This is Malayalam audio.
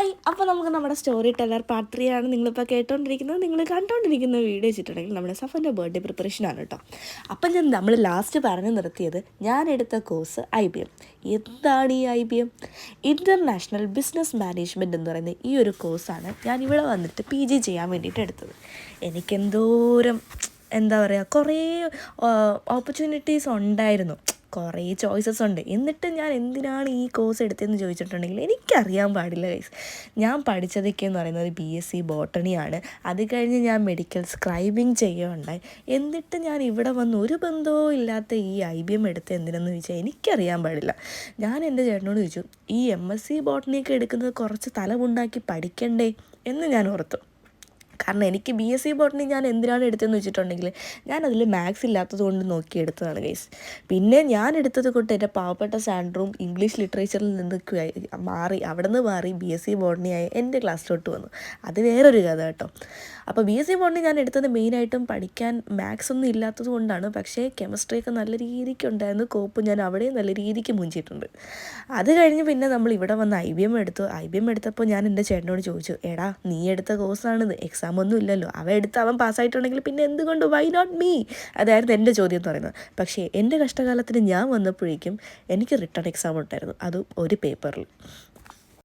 ഹായ് അപ്പോൾ നമുക്ക് നമ്മുടെ സ്റ്റോറി ടെല്ലർ പാർട്ട് ത്രീ ആണ്. നിങ്ങളിപ്പോൾ കേട്ടോണ്ടിരിക്കുന്നത് നിങ്ങൾ കണ്ടോണ്ടിരിക്കുന്ന വീഡിയോ വെച്ചിട്ടുണ്ടെങ്കിൽ നമ്മുടെ സഫന്റെ ബർത്ത്ഡേ പ്രിപ്പറേഷനാണ് കേട്ടോ അപ്പം ഞാൻ നമ്മൾ ലാസ്റ്റ് പറഞ്ഞു നിർത്തിയത് ഞാൻ എടുത്ത കോഴ്സ് ഐ ബി എം എന്താണ് ഈ I B M international business management എന്ന് പറയുന്ന ഈ ഒരു കോഴ്സാണ് ഞാൻ ഇവിടെ വന്നിട്ട് പി ജി ചെയ്യാൻ വേണ്ടിയിട്ട് എടുത്തത്. എനിക്കെന്തോരം എന്താ പറയുക കുറേ ഓപ്പർച്യൂണിറ്റീസ് ഉണ്ടായിരുന്നു. കുറേ ചോയ്സസ് ഉണ്ട്. എന്നിട്ട് ഞാൻ എന്തിനാണ് ഈ കോഴ്സ് എടുത്തതെന്ന് ചോദിച്ചിട്ടുണ്ടെങ്കിൽ എനിക്കറിയാൻ പാടില്ല ഗൈസ് ഞാൻ പഠിച്ചതൊക്കെ എന്ന് പറയുന്നത് ബി എസ് സി ബോട്ടണിയാണ് അത് കഴിഞ്ഞ് ഞാൻ മെഡിക്കൽ സ്ക്രൈബിങ് ചെയ്യുകയുണ്ടായി. എന്നിട്ട് ഞാൻ ഇവിടെ വന്ന് ഒരു ബന്ധവും ഇല്ലാത്ത ഈ ഐ ബി എം എടുത്ത് എന്തിനെന്ന് ചോദിച്ചാൽ എനിക്കറിയാൻ പാടില്ല. ഞാൻ എന്റെ ചേട്ടനോട് ചോദിച്ചു ഈ എം എസ് സി ബോട്ടണിയൊക്കെ എടുക്കുന്നത് കുറച്ച് തലമുണ്ടാക്കി പഠിക്കണ്ടേ? എന്ന് ഞാൻ ഓർത്തു. കാരണം എനിക്ക് ബി എസ് സി ബോട്ടണി ഞാൻ എന്തിനാണ് എടുത്തതെന്ന് വെച്ചിട്ടുണ്ടെങ്കിൽ ഞാനതിൽ മാത്സ് ഇല്ലാത്തത് കൊണ്ട് നോക്കി എടുത്തതാണ് ഗൈസ് പിന്നെ ഞാൻ എടുത്തത് കൊണ്ട് എന്റെ പാവപ്പെട്ട സാൻഡ്രൂം ഇംഗ്ലീഷ് ലിറ്ററേച്ചറിൽ നിന്ന് മാറി അവിടെ നിന്ന് മാറി ബി എസ് സി ബോട്ടണിയായി എന്റെ ക്ലാസ്സിലോട്ട് വന്നു. അത് വേറൊരു കഥ കേട്ടോ. അപ്പോൾ ബി എസ് സി ബോട്ടണി ഞാൻ എടുത്തത് മെയിനായിട്ടും പഠിക്കാൻ മാത്സ് ഒന്നും ഇല്ലാത്തത് കൊണ്ടാണ്. പക്ഷേ കെമിസ്ട്രിയൊക്കെ നല്ല രീതിക്ക് ഉണ്ടായിരുന്നു. കോപ്പ് ഞാൻ അവിടെയും നല്ല രീതിക്ക് മുഞ്ചിയിട്ടുണ്ട്. അത് കഴിഞ്ഞ് പിന്നെ നമ്മൾ ഇവിടെ വന്ന് ഐ ബി എം എടുത്തു. ഐ ബി എം എടുത്തപ്പോൾ ഞാൻ എന്റെ ചേട്ടനോട് ചോദിച്ചു എടാ നീ എടുത്ത കോഴ്സാണിത് എക്സാം ഒന്നും ഇല്ലല്ലോ അവൻ എടുത്ത് അവൻ പാസ്സായിട്ടുണ്ടെങ്കിൽ പിന്നെ എന്തുകൊണ്ട്? വൈ നോട്ട് മീ അതായിരുന്നു എന്റെ ചോദ്യം എന്ന് പറയുന്നത്. പക്ഷേ എന്റെ കഷ്ടകാലത്തിന് ഞാൻ വന്നപ്പോഴേക്കും എനിക്ക് റിട്ടേൺ എക്സാം ഉണ്ടായിരുന്നു. അതും ഒരു പേപ്പറിൽ.